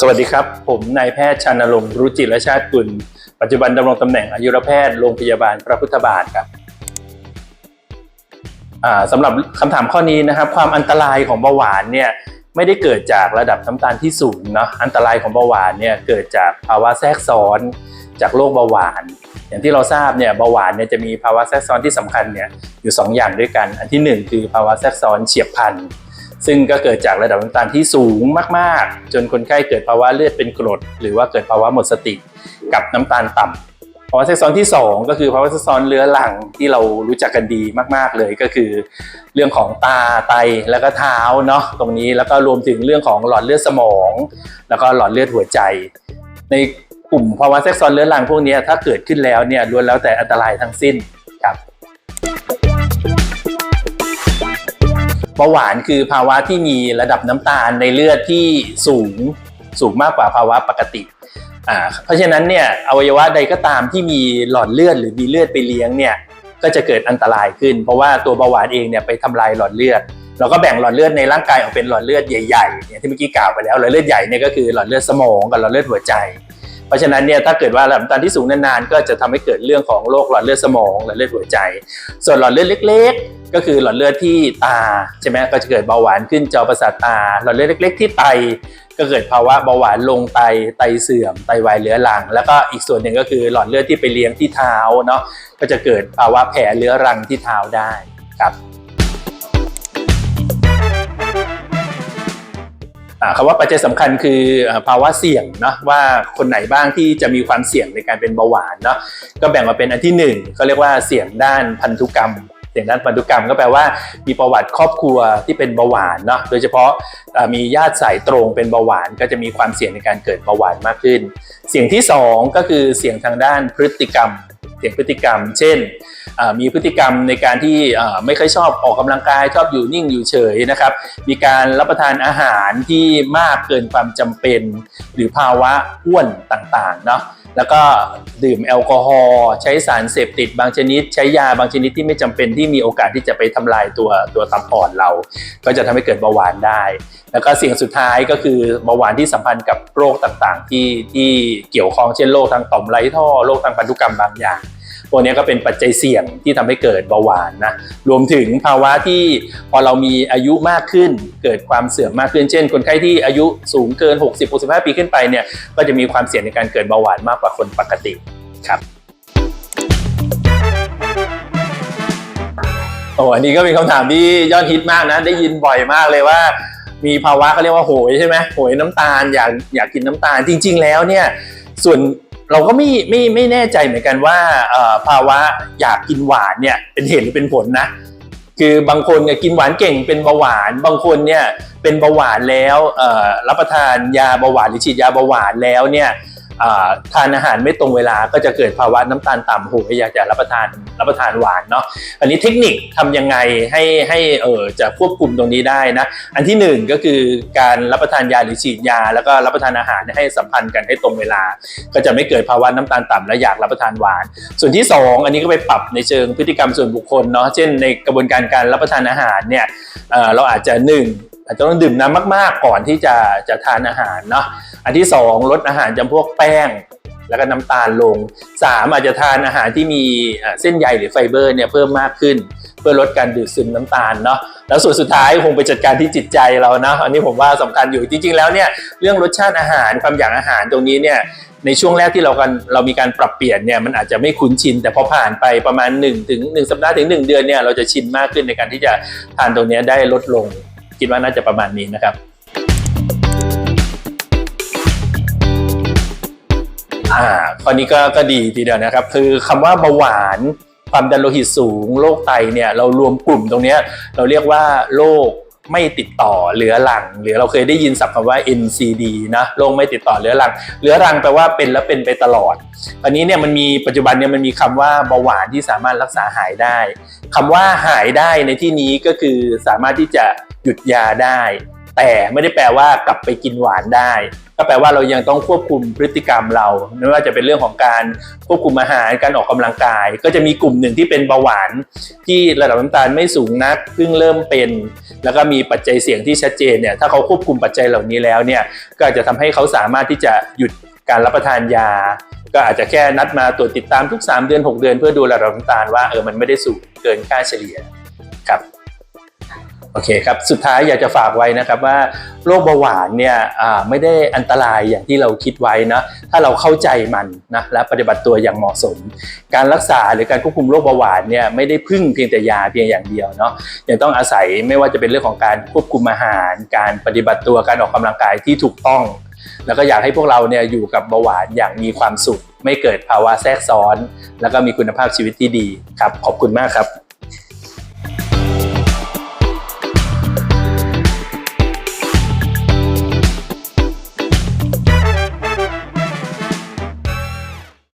สวัสดีครับ ผมนายแพทย์ชานรงค์รุจิรชาติกุล ปัจจุบันดำรงตำแหน่งอายุรแพทย์โรงพยาบาลพระพุทธบาทครับสำหรับคำถามข้อนี้นะครับ ความอันตรายของเบาหวานเนี่ยไม่ได้เกิดจากระดับน้ำตาลที่สูงเนาะอันตรายของเบาหวานเนี่ยเกิดจากภาวะแทรกซ้อนจากโรคเบาหวาน อย่างที่เราทราบเนี่ยเบาหวานเนี่ยจะมีภาวะแทรกซ้อนที่สำคัญเนี่ยอยู่สองอย่างด้วยกัน อันที่หนึ่งคือภาวะแทรกซ้อนเฉียบพลัน ซึ่งก็เกิดจากระดับน้ำตาลที่สูงมาก ๆ จนคนไข้เกิดภาวะเลือดเป็นกรด หรือว่าเกิดภาวะหมดสติกับน้ำตาลต่ำภาวะแทรกซ้อนที่ 2 ก็คือภาวะแทรกซ้อนเรื้อรังที่เรารู้จักกันดีมาก ๆ เลยก็คือ เรื่องของตาไตแล้วก็เท้าเนาะตรงนี้แล้วก็รวมถึงเรื่องของหลอดเลือดสมอง แล้วก็หลอดเลือดหัวใจ ในกลุ่มภาวะแทรกซ้อนเรื้อรังพวกนี้ถ้าเกิดขึ้นแล้วเนี่ยล้วนแล้วแต่อันตรายทั้งสิ้นครับ เบาหวานคือภาวะที่มีระดับน้ำตาลในเลือดที่สูงสูงมากกว่าภาวะปกติอ่าเพราะฉะนั้นเนี่ยอวัยวะใดก็ตามที่มีหลอดเลือดหรือมีเลือดไปเลี้ยงเนี่ยก็จะเกิดอันตรายขึ้น เพราะว่าตัวเบาหวานเองเนี่ยไปทำลายหลอดเลือดเราก็แบ่งหลอดเลือดในร่างกายออกเป็นหลอดเลือดใหญ่ๆเนี่ยที่เมื่อกี้กล่าวไปแล้วหลอดเลือดใหญ่เนี่ยก็คือหลอดเลือดสมองกับหลอดเลือดหัวใจ เพราะฉะนั้นเนี่ยถ้าเกิดว่าระดับน้ำตาลที่สูงนานๆ ก็จะทำให้เกิดเรื่องของโรคหลอดเลือดสมองหลอดเลือดหัวใจ ส่วนหลอดเลือดเล็ก ก็คือหลอดเลือดที่ตาใช่ไหมก็จะเกิดเบาหวานขึ้นจอประสาทตา หลอดเลือดเล็ก ๆ ที่ไต ก็เกิดภาวะเบาหวานลงไตไตเสื่อมไตวายเรื้อรัง แล้วก็อีกส่วนหนึ่งก็คือหลอดเลือดที่ไปเลี้ยงที่เท้าเนาะก็จะเกิดภาวะแผลเรื้อรังที่เท้าได้ครับคำว่าปัจจัยสำคัญคือภาวะเสี่ยงเนาะว่าคนไหนบ้างที่จะมีความเสี่ยงในการเป็นเบาหวานเนาะก็แบ่งมาเป็นอันที่หนึ่งเขาเรียกว่าเสี่ยงด้านพันธุกรรม เสี่ยงด้านพันธุกรรมก็แปลว่ามีประวัติครอบครัวที่เป็นเบาหวานเนาะโดยเฉพาะมีญาติสายตรงเป็นเบาหวานก็จะมีความเสี่ยงในการเกิดเบาหวานมากขึ้น เสี่ยงที่สองก็คือเสี่ยงทางด้านพฤติกรรมเสี่ยงพฤติกรรม เช่น มีพฤติกรรมในการที่ไม่ค่อยชอบออกกำลังกายชอบอยู่นิ่งอยู่เฉยนะครับ มีการรับประทานอาหารที่มากเกินความจำเป็น หรือภาวะอ้วนต่างๆเนาะ แล้วก็ดื่มแอลกอฮอล์ใช้สารเสพติดบางชนิด ใช้ยาบางชนิดที่ไม่จำเป็นที่มีโอกาสที่จะไปทำลายตัวตัวตับอ่อนเรา ก็จะทำให้เกิดเบาหวานได้ แล้วก็สิ่งสุดท้ายก็คือเบาหวานที่สัมพันธ์กับโรคต่างๆ ที่ที่เกี่ยวข้องเช่นโรคทางต่อมไร้ท่อโรคทางพันธุกรรมบางอย่าง พวกนี้ก็เป็นปัจจัยเสี่ยงที่ทำให้เกิดเบาหวานนะรวมถึงภาวะที่พอเรามีอายุมากขึ้น เกิดความเสื่อมมากขึ้น เช่น คนไข้ที่อายุสูงเกิน 60-65 ปีขึ้นไปเนี่ยก็จะมีความเสี่ยงในการเกิดเบาหวานมากกว่าคนปกติครับโอ้อันนี้ก็เป็นคำถามที่ยอดฮิตมากนะ ได้ยินบ่อยมากเลยว่า มีภาวะเขาเรียกว่าโหยใช่ไหมโหยน้ำตาลอยากอยากกินน้ำตาลจริง ๆ แล้วเนี่ยส่วน เราก็ไม่ไม่ไม่แน่ใจเหมือนกันว่าภาวะอยากกินหวานเนี่ยเป็นเหตุหรือเป็นผลนะคือบางคนเนี่ยกินหวานเก่งเป็นเบาหวาน บางคนเนี่ยเป็นเบาหวานแล้วรับประทานยาเบาหวานหรือฉีดยาเบาหวานแล้วเนี่ย ทานอาหารไม่ตรงเวลาก็จะเกิดภาวะน้ำตาลต่ำโหอยากจะรับประทานรับประทานหวานเนาะอันนี้เทคนิคทำยังไงให้ให้เออจะควบคุมตรงนี้ได้นะอันที่หนึ่งก็คือการรับประทานยาหรือฉีดยา แล้วก็รับประทานอาหารให้สัมพันธ์กันให้ตรงเวลา ก็จะไม่เกิดภาวะน้ำตาลต่ำและอยากรับประทานหวาน ส่วนที่สองอันนี้ก็ไปปรับในเชิงพฤติกรรมส่วนบุคคลเนาะเช่นในกระบวนการการรับประทานอาหารเนี่ยเเราอาจจะหนึ่ง อาจจะต้องดื่มน้ำมากๆก่อนที่จะจะทานอาหารเนาะอันที่สองลดอาหารจำพวกแป้ง แล้วก็น้ำตาลลง 3 อาจจะทานอาหารที่มีเส้นใยหรือไฟเบอร์เนี่ยเพิ่มมากขึ้น เพื่อลดการดูดซึมน้ำตาลเนาะแล้วส่วนสุดท้ายคงไปจัดการที่จิตใจเรานะอันนี้ผมว่าสำคัญอยู่จริงๆแล้วเนี่ยเรื่องรสชาติอาหารความอยากอาหารตรงนี้เนี่ยในช่วงแรกที่เรากันเรามีการปรับเปลี่ยนเนี่ยมันอาจจะไม่คุ้นชิน แต่พอผ่านไปประมาณ1ถึง1สัปดาห์ถึง 1 เดือนเนี่ยเราจะชินมากขึ้นในการที่จะทานตรงนี้ได้ลดลง คิดว่าน่าจะประมาณนี้นะครับอ่าข้อนี้ก็ก็ดีทีเดียวนะครับ คือคำว่าเบาหวานความดันโลหิตสูงโรคไตเนี่ยเรารวมกลุ่มตรงเนี้ยเราเรียกว่าโรคไม่ติดต่อเรื้อรัง หรือเราเคยได้ยินศัพท์คำว่า NCD นะโรคไม่ติดต่อเรื้อรังเรื้อรังแปลว่าเป็นแล้วเป็นไปตลอดอันนี้เนี่ยมันมีปัจจุบันเนี่ยมันมีคำว่าเบาหวานที่สามารถรักษาหายได้คำว่าหายได้ในที่นี้ก็คือสามารถที่จะ ยุดยาได้ แต่ไม่ได้แปลว่ากลับไปกินหวานได้ ก็แปลว่าเรายังต้องควบคุมพฤติกรรมเราไม่ว่าจะเป็นเรื่องของการควบคุมอาหารการออกกำลังกาย ก็จะมีกลุ่มหนึ่งที่เป็นเบาหวาน ที่ระดับน้ำตาลไม่สูงนักเพิ่งเริ่มเป็น แล้วก็มีปัจจัยเสี่ยงที่ชัดเจนเนี่ยถ้าเขาควบคุมปัจจัยเหล่านี้แล้วเนี่ยก็อาจจะทำให้เขาสามารถที่จะหยุดการรับประทานยา ก็อาจจะแค่นัดมาตรวจติดตามทุก 3 เดือน 6 เดือนเพื่อดูระดับน้ำตาลว่าเออมันไม่ได้สูงเกินค่าเฉลี่ย โอเคครับ สุดท้ายอยากจะฝากไว้นะครับว่าโรคเบาหวานเนี่ยไม่ได้อันตรายอย่างที่เราคิดไว้นะถ้าเราเข้าใจมันนะและปฏิบัติตัวอย่างเหมาะสม การรักษาหรือการควบคุมโรคเบาหวานเนี่ยไม่ได้พึ่งเพียงแต่ยาเพียงอย่างเดียวเนาะยังต้องอาศัยไม่ว่าจะเป็นเรื่องของการควบคุมอาหาร การปฏิบัติตัวการออกกำลังกายที่ถูกต้อง แล้วก็อยากให้พวกเราเนี่ยอยู่กับเบาหวานอย่างมีความสุข ไม่เกิดภาวะแทรกซ้อน แล้วก็มีคุณภาพชีวิตที่ดีครับขอบคุณมากครับ